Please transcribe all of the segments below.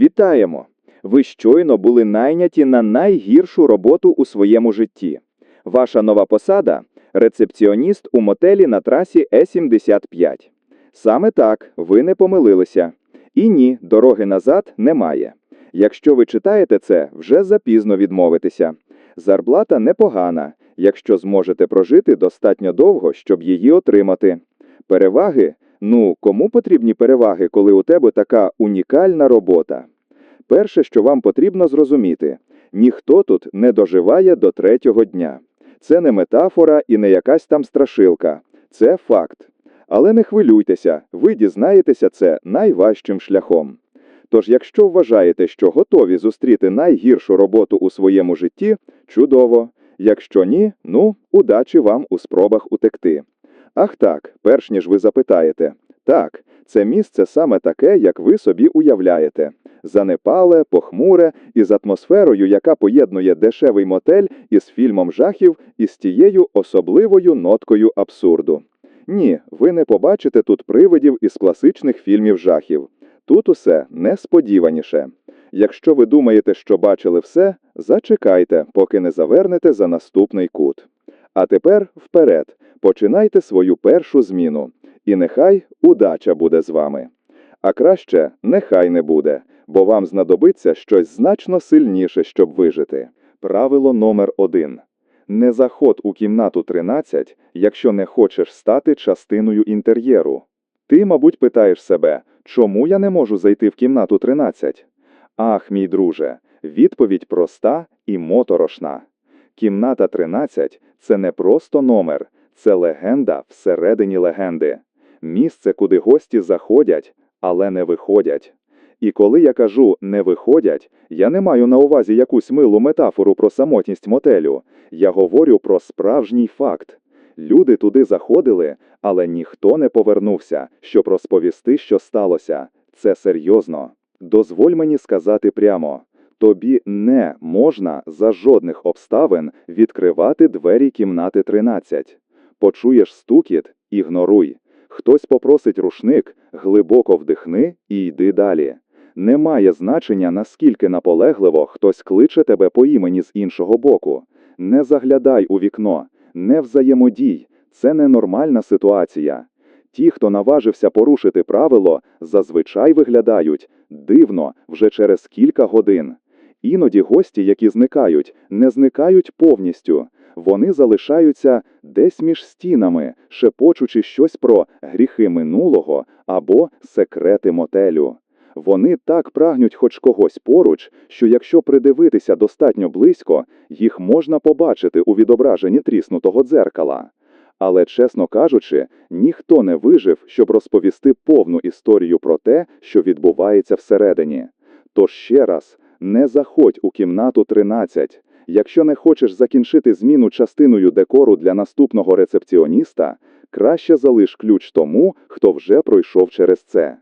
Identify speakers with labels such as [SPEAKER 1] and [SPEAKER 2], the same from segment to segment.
[SPEAKER 1] Вітаємо! Ви щойно були найняті на найгіршу роботу у своєму житті. Ваша нова посада рецепціоніст у мотелі на трасі Е75. Саме так, ви не помилилися. І ні, дороги назад немає. Якщо ви читаєте це, вже запізно відмовитися. Зарплата непогана, якщо зможете прожити достатньо довго, щоб її отримати. Переваги? Ну, кому потрібні переваги, коли у тебе така унікальна робота? Перше, що вам потрібно зрозуміти, ніхто тут не доживає до третього дня. Це не метафора і не якась там страшилка. Це факт. Але не хвилюйтеся, ви дізнаєтеся це найважчим шляхом. Тож, якщо вважаєте, що готові зустріти найгіршу роботу у своєму житті, чудово. Якщо ні, ну, удачі вам у спробах утекти. Ах так, перш ніж ви запитаєте. Так, це місце саме таке, як ви собі уявляєте. Занепале, похмуре, із атмосферою, яка поєднує дешевий мотель із фільмом жахів і з тією особливою ноткою абсурду. Ні, ви не побачите тут привидів із класичних фільмів жахів. Тут усе несподіваніше. Якщо ви думаєте, що бачили все, зачекайте, поки не завернете за наступний кут. А тепер вперед, починайте свою першу зміну. І нехай удача буде з вами. А краще нехай не буде, бо вам знадобиться щось значно сильніше, щоб вижити. Правило номер один. Не заходь у кімнату 13, якщо не хочеш стати частиною інтер'єру. Ти, мабуть, питаєш себе, чому я не можу зайти в кімнату 13? Ах, мій друже, відповідь проста і моторошна. Кімната 13 – це не просто номер, це легенда всередині легенди. Місце, куди гості заходять, але не виходять. І коли я кажу «не виходять», я не маю на увазі якусь милу метафору про самотність мотелю. Я говорю про справжній факт. Люди туди заходили, але ніхто не повернувся, щоб розповісти, що сталося. Це серйозно. Дозволь мені сказати прямо. Тобі не можна за жодних обставин відкривати двері кімнати 13. Почуєш стукіт – ігноруй. Хтось попросить рушник, глибоко вдихни і йди далі. Немає значення, наскільки наполегливо хтось кличе тебе по імені з іншого боку. Не заглядай у вікно, не взаємодій. Це ненормальна ситуація. Ті, хто наважився порушити правило, зазвичай виглядають дивно вже через кілька годин. Іноді гості, які зникають, не зникають повністю. Вони залишаються десь між стінами, шепочучи щось про гріхи минулого або секрети мотелю. Вони так прагнуть хоч когось поруч, що якщо придивитися достатньо близько, їх можна побачити у відображенні тріснутого дзеркала. Але, чесно кажучи, ніхто не вижив, щоб розповісти повну історію про те, що відбувається всередині. Тож ще раз, не заходь у кімнату 13. Якщо не хочеш закінчити зміну частиною декору для наступного рецепціоніста, краще залиш ключ тому, хто вже пройшов через це.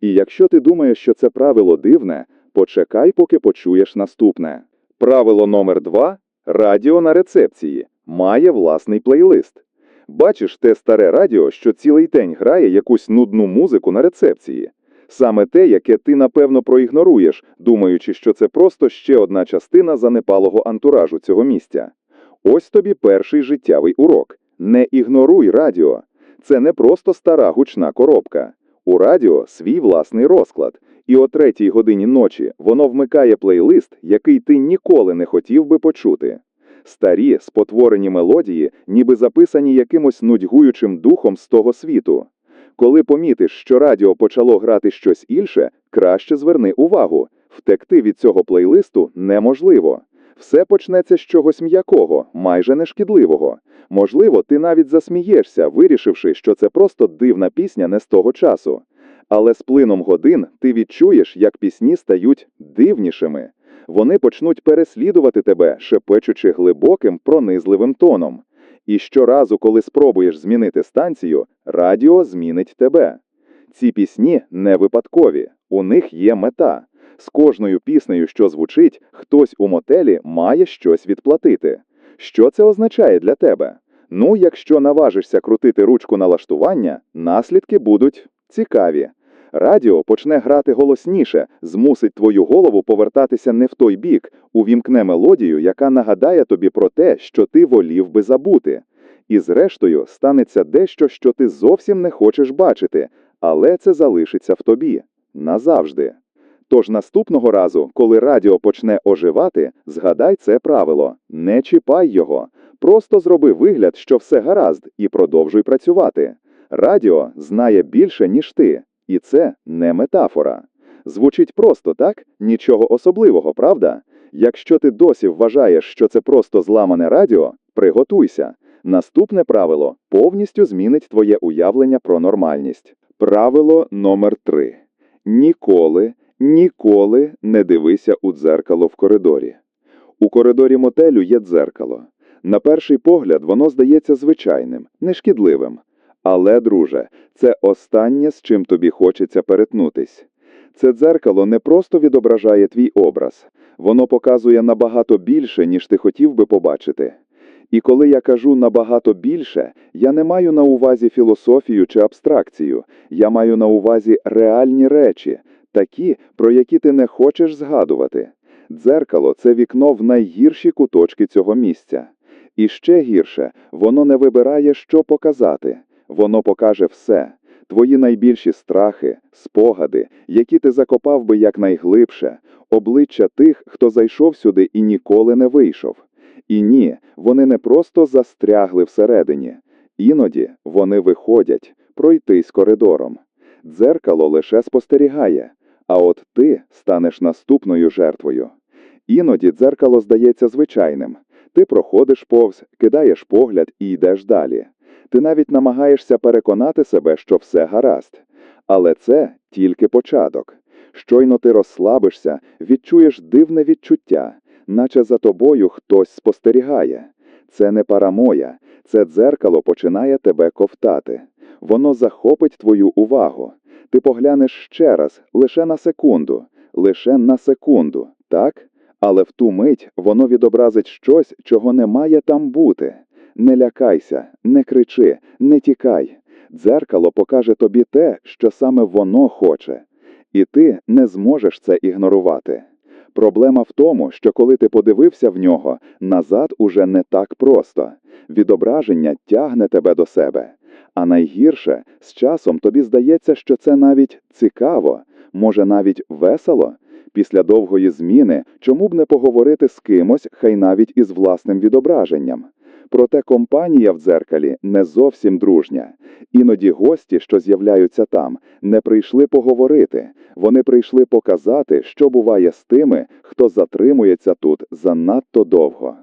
[SPEAKER 1] І якщо ти думаєш, що це правило дивне, почекай, поки почуєш наступне. Правило номер 2 радіо на рецепції має власний плейлист. Бачиш те старе радіо, що цілий день грає якусь нудну музику на рецепції. Саме те, яке ти напевно проігноруєш, думаючи, що це просто ще одна частина занепалого антуражу цього місця. Ось тобі перший життєвий урок. Не ігноруй радіо. Це не просто стара гучна коробка. У радіо свій власний розклад, і о третій годині ночі воно вмикає плейлист, який ти ніколи не хотів би почути. Старі, спотворені мелодії, ніби записані якимось нудьгуючим духом з того світу. Коли помітиш, що радіо почало грати щось інше, краще зверни увагу. Втекти від цього плейлисту неможливо. Все почнеться з чогось м'якого, майже нешкідливого. Можливо, ти навіть засмієшся, вирішивши, що це просто дивна пісня не з того часу. Але з плином годин ти відчуєш, як пісні стають дивнішими. Вони почнуть переслідувати тебе, шепечучи глибоким, пронизливим тоном. І щоразу, коли спробуєш змінити станцію, радіо змінить тебе. Ці пісні не випадкові, у них є мета. З кожною піснею, що звучить, хтось у мотелі має щось відплатити. Що це означає для тебе? Ну, якщо наважишся крутити ручку налаштування, наслідки будуть цікаві. Радіо почне грати голосніше, змусить твою голову повертатися не в той бік, увімкне мелодію, яка нагадає тобі про те, що ти волів би забути. І зрештою станеться дещо, що ти зовсім не хочеш бачити, але це залишиться в тобі назавжди. Тож наступного разу, коли радіо почне оживати, згадай це правило: не чіпай його. Просто зроби вигляд, що все гаразд, і продовжуй працювати. Радіо знає більше, ніж ти, і це не метафора. Звучить просто так, нічого особливого, правда? Якщо ти досі вважаєш, що це просто зламане радіо, приготуйся. Наступне правило повністю змінить твоє уявлення про нормальність. Правило номер 3 Ніколи, ніколи не дивися у дзеркало в коридорі. У коридорі мотелю є дзеркало. На перший погляд воно здається звичайним, нешкідливим. Але, друже, це останнє, з чим тобі хочеться перетнутись. Це дзеркало не просто відображає твій образ, воно показує набагато більше, ніж ти хотів би побачити. І коли я кажу набагато більше, я не маю на увазі філософію чи абстракцію, я маю на увазі реальні речі, такі, про які ти не хочеш згадувати. Дзеркало це вікно в найгірші куточки цього місця. І ще гірше, воно не вибирає, що показати. Воно покаже все. Твої найбільші страхи, спогади, які ти закопав би якнайглибше, обличчя тих, хто зайшов сюди і ніколи не вийшов. І ні, вони не просто застрягли всередині. Іноді вони виходять пройтись коридором. Дзеркало лише спостерігає, а от ти станеш наступною жертвою. Іноді дзеркало здається звичайним. Ти проходиш повз, кидаєш погляд і йдеш далі. Ти навіть намагаєшся переконати себе, що все гаразд. Але це тільки початок. Щойно ти розслабишся, відчуєш дивне відчуття, наче за тобою хтось спостерігає. Це не парамоя, це дзеркало починає тебе ковтати. Воно захопить твою увагу. Ти поглянеш ще раз, лише на секунду, лише на секунду, так? Але в ту мить воно відобразить щось, чого не має там бути. Не лякайся, не кричи, не тікай. Дзеркало покаже тобі те, що саме воно хоче, і ти не зможеш це ігнорувати. Проблема в тому, що коли ти подивився в нього, назад уже не так просто. Відображення тягне тебе до себе. А найгірше, з часом тобі здається, що це навіть цікаво, може навіть весело. Після довгої зміни чому б не поговорити з кимось, хай навіть із власним відображенням. Проте компанія в дзеркалі не зовсім дружня. Іноді гості, що з'являються там, не прийшли поговорити. Вони прийшли показати, що буває з тими, хто затримується тут занадто довго.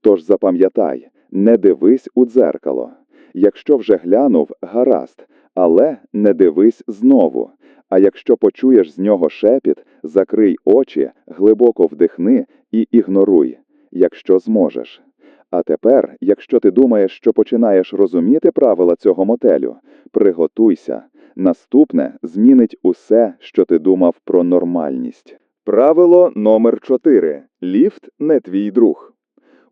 [SPEAKER 1] Тож запам'ятай, не дивись у дзеркало. Якщо вже глянув, гаразд, але не дивись знову. А якщо почуєш з нього шепіт, закрий очі, глибоко вдихни і ігноруй, якщо зможеш. А тепер, якщо ти думаєш, що починаєш розуміти правила цього мотелю, приготуйся. Наступне змінить усе, що ти думав про нормальність. Правило номер 4. Ліфт не твій друг.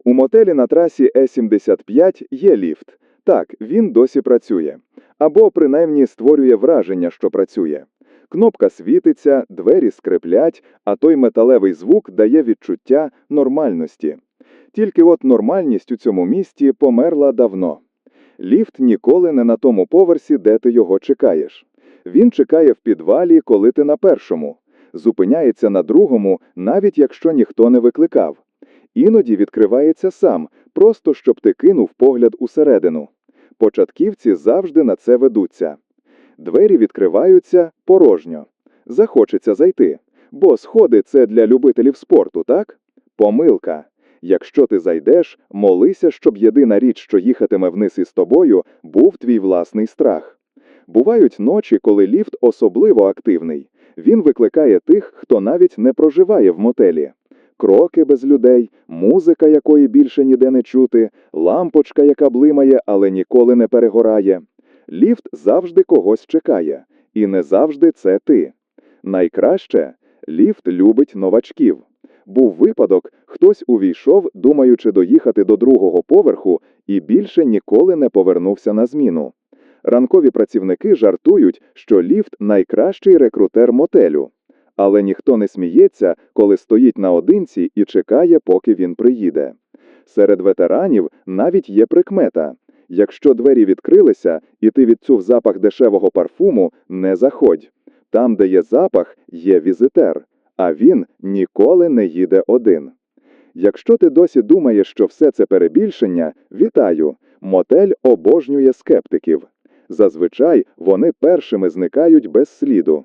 [SPEAKER 1] У мотелі на трасі Е75 є ліфт. Так, він досі працює. Або принаймні створює враження, що працює. Кнопка світиться, двері скриплять, а той металевий звук дає відчуття нормальності. Тільки от нормальність у цьому місті померла давно. Ліфт ніколи не на тому поверсі, де ти його чекаєш. Він чекає в підвалі, коли ти на першому, зупиняється на другому, навіть якщо ніхто не викликав. Іноді відкривається сам, просто щоб ти кинув погляд усередину. Початківці завжди на це ведуться. Двері відкриваються порожньо. Захочеться зайти. Бо сходи це для любителів спорту, так? Помилка. Якщо ти зайдеш, молися, щоб єдина річ, що їхатиме вниз із тобою, був твій власний страх. Бувають ночі, коли ліфт особливо активний. Він викликає тих, хто навіть не проживає в мотелі. Кроки без людей, музика, якої більше ніде не чути, лампочка, яка блимає, але ніколи не перегорає. Ліфт завжди когось чекає, і не завжди це ти. Найкраще ліфт любить новачків. Був випадок, хтось увійшов, думаючи доїхати до другого поверху, і більше ніколи не повернувся на зміну. Ранкові працівники жартують, що ліфт найкращий рекрутер мотелю. Але ніхто не сміється, коли стоїть наодинці і чекає, поки він приїде. Серед ветеранів навіть є прикмета. Якщо двері відкрилися, і ти відчув запах дешевого парфуму, не заходь. Там, де є запах, є візитер, а він ніколи не їде один. Якщо ти досі думаєш, що все це перебільшення, вітаю! Мотель обожнює скептиків. Зазвичай вони першими зникають без сліду.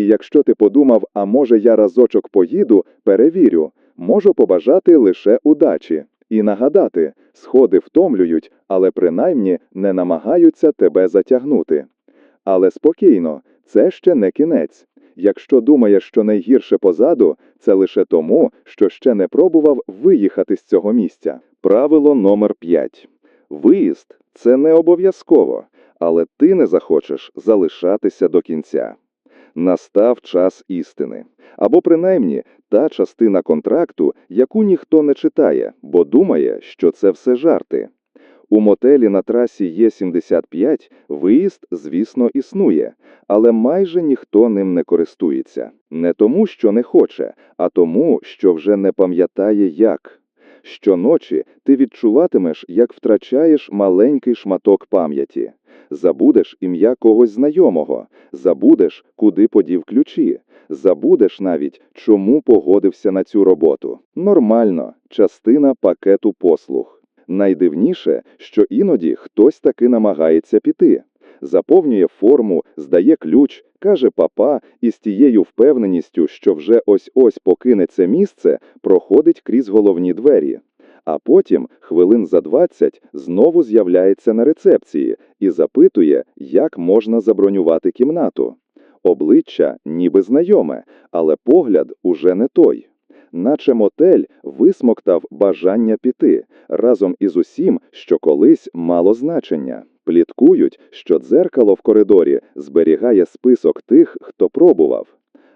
[SPEAKER 1] І якщо ти подумав, а може я разочок поїду, перевірю, можу побажати лише удачі. І нагадати, сходи втомлюють, але принаймні не намагаються тебе затягнути. Але спокійно, це ще не кінець. Якщо думаєш, що найгірше позаду, це лише тому, що ще не пробував виїхати з цього місця. Правило номер 5. Виїзд це не обов'язково, але ти не захочеш залишатися до кінця. Настав час істини. Або принаймні та частина контракту, яку ніхто не читає, бо думає, що це все жарти. У мотелі на трасі Є75 виїзд, звісно, існує, але майже ніхто ним не користується. Не тому, що не хоче, а тому, що вже не пам'ятає як. Щоночі ти відчуватимеш, як втрачаєш маленький шматок пам'яті. Забудеш ім'я когось знайомого, забудеш, куди подів ключі, забудеш навіть, чому погодився на цю роботу. Нормально, частина пакету послуг. Найдивніше, що іноді хтось таки намагається піти. Заповнює форму, здає ключ, каже папа і з тією впевненістю, що вже ось-ось покине це місце, проходить крізь головні двері. А потім, хвилин за 20, знову з'являється на рецепції і запитує, як можна забронювати кімнату. Обличчя ніби знайоме, але погляд уже не той. Наче мотель висмоктав бажання піти разом із усім, що колись мало значення. Пліткують, що дзеркало в коридорі зберігає список тих, хто пробував.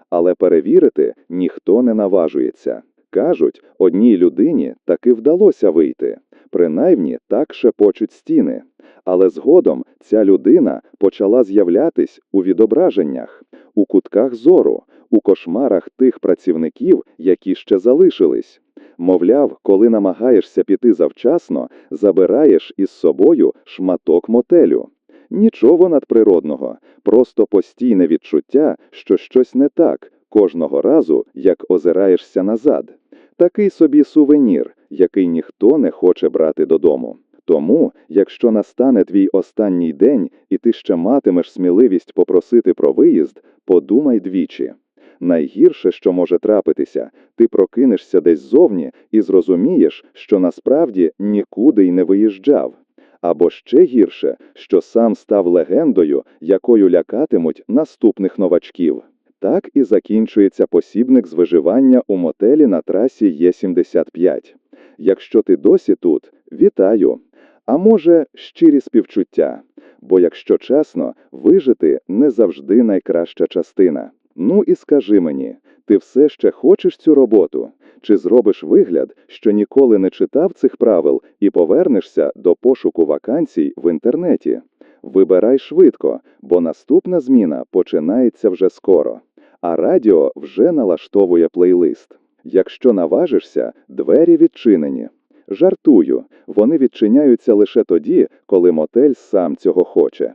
[SPEAKER 1] Але перевірити ніхто не наважується. Кажуть, одній людині таки вдалося вийти. Принаймні так шепочуть стіни. Але згодом ця людина почала з'являтись у відображеннях, у кутках зору, у кошмарах тих працівників, які ще залишились. Мовляв, коли намагаєшся піти завчасно, забираєш із собою шматок мотелю. Нічого надприродного, просто постійне відчуття, що щось не так кожного разу, як озираєшся назад. Такий собі сувенір, який ніхто не хоче брати додому. Тому, якщо настане твій останній день, і ти ще матимеш сміливість попросити про виїзд, подумай двічі. Найгірше, що може трапитися, ти прокинешся десь зовні і зрозумієш, що насправді нікуди й не виїжджав. Або ще гірше, що сам став легендою, якою лякатимуть наступних новачків. Так і закінчується посібник з виживання у мотелі на трасі Є75. Якщо ти досі тут, вітаю. А може, щирі співчуття. Бо, якщо чесно, вижити не завжди найкраща частина. Ну і скажи мені, ти все ще хочеш цю роботу? Чи зробиш вигляд, що ніколи не читав цих правил і повернешся до пошуку вакансій в інтернеті? Вибирай швидко, бо наступна зміна починається вже скоро, а радіо вже налаштовує плейлист. Якщо наважишся, двері відчинені. Жартую, вони відчиняються лише тоді, коли мотель сам цього хоче.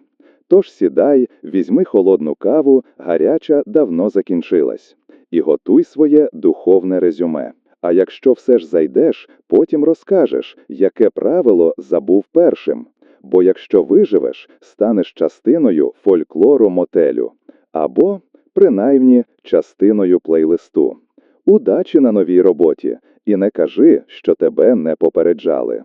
[SPEAKER 1] Тож сідай, візьми холодну каву, гаряча давно закінчилась, і готуй своє духовне резюме. А якщо все ж зайдеш, потім розкажеш, яке правило забув першим. Бо якщо виживеш, станеш частиною фольклору мотелю або, принаймні, частиною плейлисту. Удачі на новій роботі, і не кажи, що тебе не попереджали.